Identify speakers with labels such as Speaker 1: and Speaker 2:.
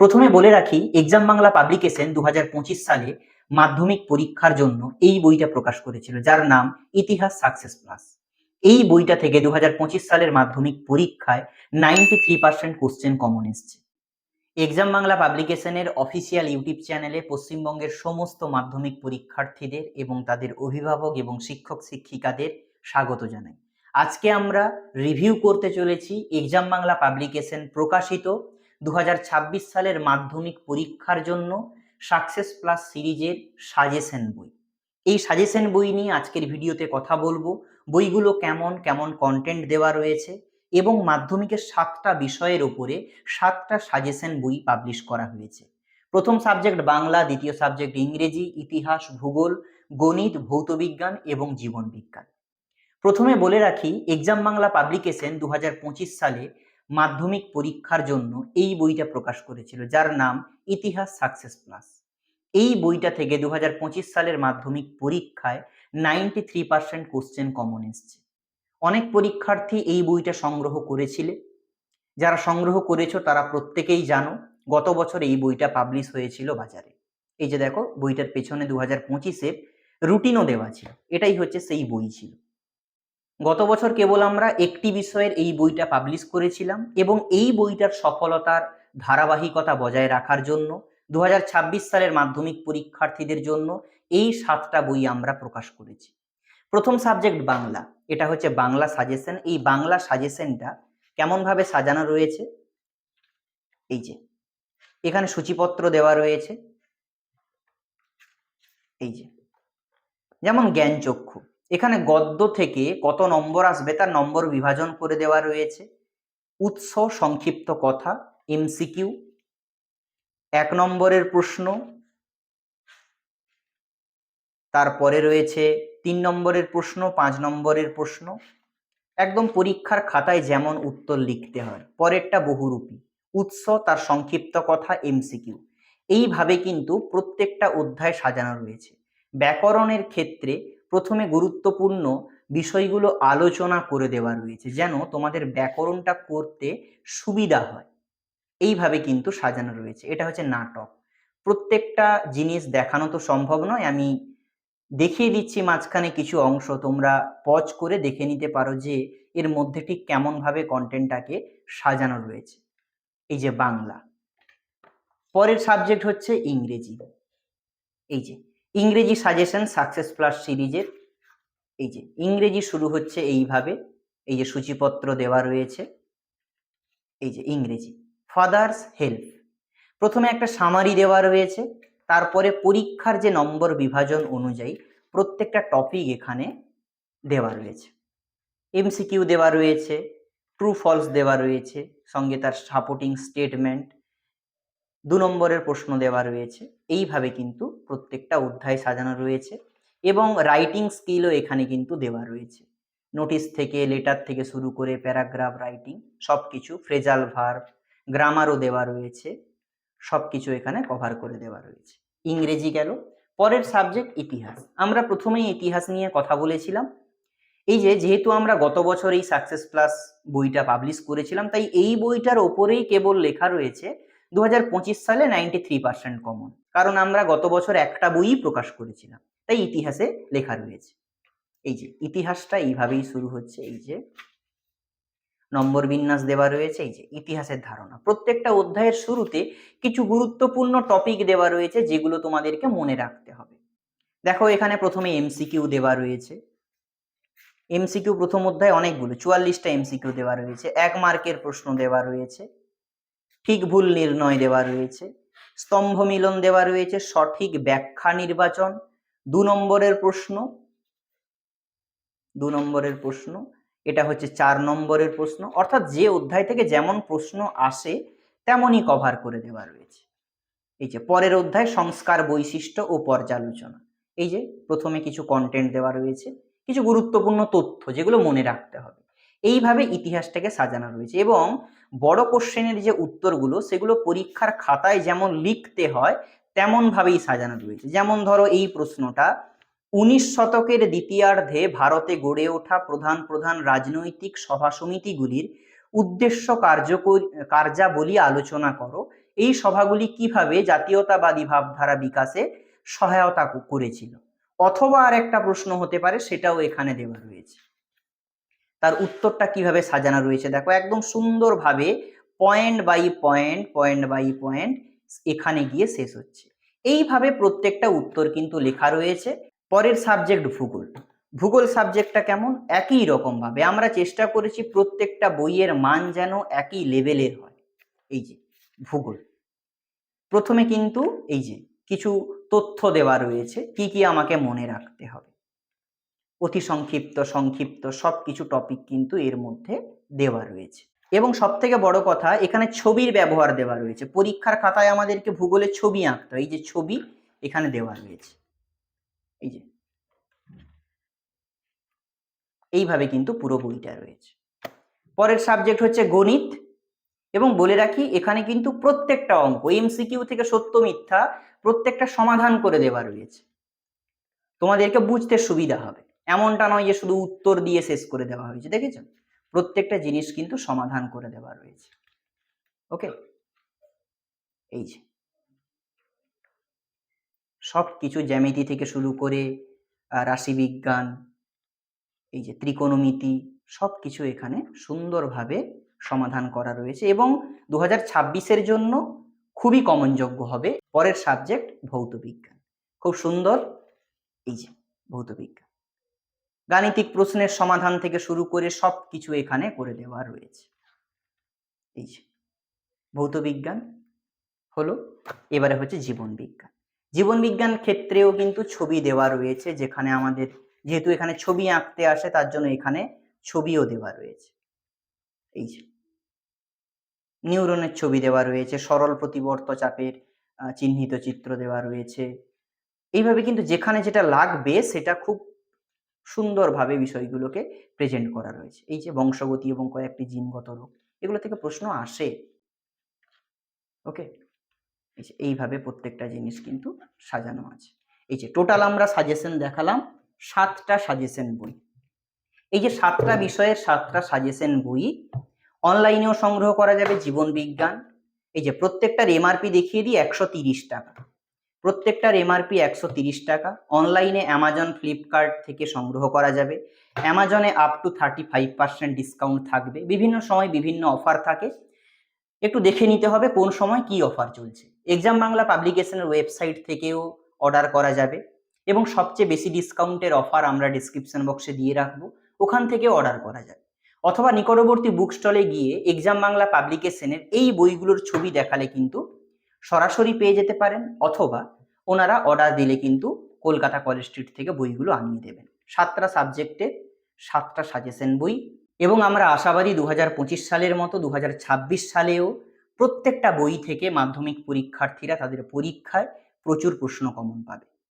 Speaker 1: প্রথমে বলে রাখি এক্সাম বাংলা পাবলিকেশন দু হাজার পঁচিশ সালে মাধ্যমিক পরীক্ষার জন্য এই বইটা প্রকাশ করেছিল, যার নাম ইতিহাস সাকসেস প্লাস এই বইটা থেকে দু সালের মাধ্যমিক পরীক্ষায় ninety three percent question common এসছে এক্সাম বাংলা পাবলিকেশনের অফিসিয়াল ইউটিউব চ্যানেলে পশ্চিমবঙ্গের সমস্ত মাধ্যমিক পরীক্ষার্থীদের এবং তাদের অভিভাবক এবং শিক্ষক শিক্ষিকাদের স্বাগত জানাই। আজকে আমরা রিভিউ করতে চলেছি এক্সাম বাংলা পাবলিকেশন প্রকাশিত দু হাজার ছাব্বিশ সালের মাধ্যমিক পরীক্ষার জন্য সাকসেস প্লাস সিরিজের সাজেশন বই। এই সাজেশন বই নিয়ে আজকের ভিডিওতে কথা বলব। বইগুলো কেমন কেমন কন্টেন্ট দেওয়া রয়েছে এবং মাধ্যমিকের সাতটা বিষয়ের উপরে সাতটা সাজেশন বই পাবলিশ করা হয়েছে। প্রথম সাবজেক্ট বাংলা, দ্বিতীয় সাবজেক্ট ইংরেজি, ইতিহাস, ভূগোল, গণিত, ভৌতবিজ্ঞান এবং জীবন বিজ্ঞান প্রথমে বলে রাখি এক্সাম বাংলা পাবলিকেশন দু হাজার পঁচিশ সালে মাধ্যমিক পরীক্ষার জন্য এই বইটা প্রকাশ করেছিল, যার নাম ইতিহাস সাকসেস প্লাস। এই বইটা থেকে দু হাজার পঁচিশ সালের মাধ্যমিক পরীক্ষায় ninety three percent question common এসছে। অনেক পরীক্ষার্থী এই বইটা সংগ্রহ করেছিলে। যারা সংগ্রহ করেছ তারা প্রত্যেকেই জানো, গত বছর এই বইটা পাবলিশ হয়েছিল বাজারে। এই যে দেখো, বইটার পেছনে দু হাজার পঁচিশের রুটিনও দেওয়া ছিল। এটাই হচ্ছে সেই বই ছিল। গত বছর কেবল আমরা একটি বিষয়ের এই বইটা পাবলিশ করেছিলাম এবং এই বইটার সফলতার ধারাবাহিকতা বজায় রাখার জন্য দু হাজার ছাব্বিশ সালের মাধ্যমিক পরীক্ষার্থীদের জন্য এই সাতটা বই আমরা প্রকাশ করেছি। প্রথম সাবজেক্ট বাংলা, এটা হচ্ছে বাংলা সাজেশন এই বাংলা সাজেশনটা কেমনভাবে সাজানো রয়েছে? এই যে, এখানে সূচিপত্র দেওয়া রয়েছে। এই যে, যেমন জ্ঞানচক্ষু এখানে গদ্য থেকে কত নম্বর আসবে তার নম্বর বিভাজন করে দেওয়া রয়েছে। উৎস, সংক্ষিপ্ত কথা এমসিকিউ এক নম্বরের প্রশ্ন। তারপরে রয়েছে তিন নম্বরের প্রশ্ন, পাঁচ নম্বরের প্রশ্ন। একদম পরীক্ষার খাতায় যেমন উত্তর লিখতে হয়, পরেরটা বহুরূপী। উৎস, তার সংক্ষিপ্ত কথা এমসিকিউ এইভাবে কিন্তু প্রত্যেকটা অধ্যায় সাজানো রয়েছে। ব্যাকরণের ক্ষেত্রে প্রথমে গুরুত্বপূর্ণ বিষয়গুলো আলোচনা করে দেওয়া রয়েছে, যেন তোমাদের ব্যাকরণটা করতে সুবিধা হয়। এইভাবে কিন্তু সাজানো রয়েছে। এটা হচ্ছে নাটক। প্রত্যেকটা জিনিস দেখানো তো সম্ভব নয়। আমি দেখিয়ে দিচ্ছি মাঝখানে কিছু অংশ। তোমরা পজ করে দেখে নিতে পারো যে এর মধ্যে ঠিক কেমনভাবে কন্টেন্টটাকে সাজানো রয়েছে। এই যে বাংলা। পরের সাবজেক্ট হচ্ছে ইংরেজি। এই যে ইংরেজি সাজেশন সাকসেস প্লাস সিরিজের এই যে ইংরেজি শুরু হচ্ছে এইভাবে, এই যে সূচিপত্র দেওয়া রয়েছে, এই যে ইংরেজি। ফাদার্স হেল্প প্রথমে একটা সামারি দেওয়া রয়েছে, তারপরে পরীক্ষার যে নম্বর বিভাজন অনুযায়ী প্রত্যেকটা টপিক এখানে দেওয়া রয়েছে। এমসিকিউ দেওয়া রয়েছে ট্রু ফলস দেওয়া রয়েছে, সঙ্গে তার সাপোর্টিং স্টেটমেন্ট দু নম্বরের প্রশ্ন দেওয়া রয়েছে। এইভাবে কিন্তু প্রত্যেকটা অধ্যায় সাজানো রয়েছে এবং রাইটিং স্কিলও এখানে কিন্তু দেওয়া রয়েছে। নোটিশ থেকে লেটার থেকে শুরু করে প্যারাগ্রাফ রাইটিং সব কিছু ফ্রেজাল ভার্ব গ্রামারও দেওয়া রয়েছে সব কিছু এখানে কভার করে দেওয়া রয়েছে। ইংরেজি গেল, পরের সাবজেক্ট ইতিহাস। আমরা প্রথমেই ইতিহাস নিয়ে কথা বলেছিলাম। এই যে, যেহেতু আমরা গত বছর এই সাকসেস প্লাস বইটা পাবলিশ করেছিলাম, তাই এই বইটার ওপরেই কেবল লেখা রয়েছে দু হাজার পঁচিশ সালে নাইনটি থ্রি পার্সেন্ট কমন কারণ আমরা গত বছর একটা বইই প্রকাশ করেছিলাম। তাই ইতিহাসে লেখা রয়েছে। এই যে, ইতিহাসটা এইভাবেই শুরু হচ্ছে। এই যে, নম্বর বিন্যাস দেওয়া রয়েছে। এই যে, ইতিহাসের ধারণা। প্রত্যেকটা অধ্যায়ের শুরুতে কিছু গুরুত্বপূর্ণ টপিক দেওয়া রয়েছে যেগুলো তোমাদেরকে মনে রাখতে হবে। দেখো, এখানে প্রথমে এমসিকিউ দেওয়া রয়েছে। এমসিকিউ প্রথম অধ্যায় অনেকগুলো, চুয়াল্লিশটা এমসিকিউ দেওয়া রয়েছে। এক মার্কের প্রশ্ন দেওয়া রয়েছে। ঠিক ভুল নির্ণয় দেওয়া রয়েছে। স্তম্ভ মিলন দেওয়া রয়েছে, সঠিক ব্যাখ্যা নির্বাচন। দু নম্বরের প্রশ্ন। দু নম্বরের প্রশ্ন। এটা হচ্ছে চার নম্বরের প্রশ্ন। অর্থাৎ যে অধ্যায় থেকে যেমন প্রশ্ন আসে, তেমনই কভার করে দেওয়া রয়েছে। এই যে পরের অধ্যায়, সংস্কার বৈশিষ্ট্য ও পর্যালোচনা। এই যে প্রথমে কিছু কন্টেন্ট দেওয়া রয়েছে, কিছু গুরুত্বপূর্ণ তথ্য যেগুলো মনে রাখতে হবে। এইভাবে ইতিহাসটাকে সাজানো রয়েছে এবং বড় কোশ্চেনের যে উত্তরগুলো, সেগুলো পরীক্ষার খাতায় যেমন লিখতে হয়, তেমনভাবেই সাজানো রয়েছে। যেমন ধরো এই প্রশ্নটা, উনিশ শতকের দ্বিতীয়ার্ধে ভারতে গড়ে ওঠা প্রধান প্রধান রাজনৈতিক সভা সমিতিগুলির উদ্দেশ্য কার্যকর, কার্যাবলী আলোচনা করো। এই সভাগুলি কীভাবে জাতীয়তাবাদী ভাবধারা বিকাশে সহায়তা করেছিল? অথবা আর একটা প্রশ্ন হতে পারে, সেটাও এখানে দেওয়া রয়েছে। তার উত্তরটা কীভাবে সাজানো রয়েছে? দেখো, একদম সুন্দরভাবে point by point point by point এখানে গিয়ে শেষ হচ্ছে। এইভাবে প্রত্যেকটা উত্তর কিন্তু লেখা রয়েছে। পরের সাবজেক্ট ভূগোল। ভূগোল সাবজেক্টটা কেমন? একই রকম ভাবে আমরা চেষ্টা করেছি প্রত্যেকটা বইয়ের মান যেন একই লেভেলের হয়। এই যে, ভূগোল। প্রথমে কিন্তু এই যে, কিছু তথ্য দেওয়া রয়েছে। কি কি আমাকে মনে রাখতে হবে? অতি সংক্ষিপ্ত সংক্ষিপ্ত সব কিছু টপিক কিন্তু এর মধ্যে দেওয়া রয়েছে। এবং সব থেকে বড় কথা, এখানে ছবির ব্যবহার দেওয়া রয়েছে। পরীক্ষার খাতায় আমাদেরকে ভূগোলের ছবি আঁকতে হয়। এই যে ছবি এখানে দেওয়া রয়েছে। এই যে। এইভাবে কিন্তু পুরো বইটা রয়েছে। পরের সাবজেক্ট হচ্ছে গণিত। এবং বলে রাখি, এখানে কিন্তু প্রত্যেকটা অঙ্ক এমসিকিউ থেকে সত্য মিথ্যা প্রত্যেকটা সমাধান করে দেওয়া রয়েছে। তোমাদেরকে বুঝতে সুবিধা হবে। এমনটা নয় যে শুধু উত্তর দিয়ে শেষ করে দেওয়া হয়েছে, দেখেছ? প্রত্যেকটা জিনিস কিন্তু সমাধান করে দেওয়া রয়েছে। ওকে এই যে। সব কিছু জ্যামিতি থেকে শুরু করে রাশিবিজ্ঞান, এই যে ত্রিকোণমিতি সব কিছু এখানে সুন্দরভাবে সমাধান করা রয়েছে এবং দু হাজার জন্য খুবই কমনযোগ্য হবে পরের সাবজেক্ট ভৌত বিজ্ঞান খুব সুন্দর। এই যে ভৌত বিজ্ঞান গাণিতিক প্রশ্নের সমাধান থেকে শুরু করে সব কিছু এখানে করে দেওয়া রয়েছে। এই যে, ভৌত বিজ্ঞান হলো, এবারে হচ্ছে জীবন বিজ্ঞান। জীবন বিজ্ঞান ক্ষেত্রেও কিন্তু ছবি দেওয়া রয়েছে, যেখানে আমাদের, যেহেতু এখানে ছবি আঁকতে আসে, তার জন্য এখানে ছবিও দেওয়া রয়েছে। এই যে, নিউরনের ছবি দেওয়া রয়েছে, সরল প্রতিবর্ত চাপের চিহ্নিত চিত্র দেওয়া রয়েছে। এইভাবে কিন্তু যেখানে যেটা লাগবে, সেটা খুব সুন্দরভাবে বিষয়গুলোকে প্রেজেন্ট করা রয়েছে। এই যে বংশগতি এবং কয়েকটি জিনগত রোগ, এগুলো থেকে প্রশ্ন আসে। ওকে? এইভাবে প্রত্যেকটা জিনিস কিন্তু সাজানো আছে। এই যে টোটাল আমরা সাজেশন দেখালাম, সাতটা সাজেশন বই। এই যে সাতটা বিষয়ের সাতটা সাজেশন বই অনলাইনেও সংগ্রহ করা যাবে জীবন বিজ্ঞান। এই যে প্রত্যেকটার এমআরপি দেখিয়ে দিই, একশো তিরিশ টাকা। প্রত্যেকটার এমআরপি একশো তিরিশ টাকা। অনলাইনে অ্যামাজন ফ্লিপকার্ট থেকে সংগ্রহ করা যাবে। অ্যামাজনে up to thirty five percent discount থাকবে। বিভিন্ন সময় বিভিন্ন অফার থাকে। একটু দেখে নিতে হবে কোন সময় কি অফার চলছে। এক্সাম বাংলা পাবলিকেশনের ওয়েবসাইট থেকেও অর্ডার করা যাবে। এবং সবচেয়ে বেশি ডিসকাউন্টের অফার আমরা ডিসক্রিপশন বক্সে দিয়ে রাখব। ওখান থেকে অর্ডার করা যাবে। অথবা নিকটবর্তী বুক স্টলে গিয়ে এক্সাম বাংলা পাবলিকেশনের এই বইগুলোর ছবি দেখালে কিন্তু সরাসরি পেয়ে যেতে পারেন অথবা ওনারা অর্ডার দিলে কিন্তু কলকাতা কলেজ স্ট্রিট থেকে বইগুলো আনিয়ে দেবেন। সাতটা সাবজেক্টে সাতটা সাজেশন বই এবং আমরা আশাবাদী দু হাজার পঁচিশ সালের মতো দু হাজার ছাব্বিশ সালেও প্রত্যেকটা বই থেকে মাধ্যমিক পরীক্ষার্থীরা তাদের পরীক্ষায় প্রচুর প্রশ্ন কমন পাবে।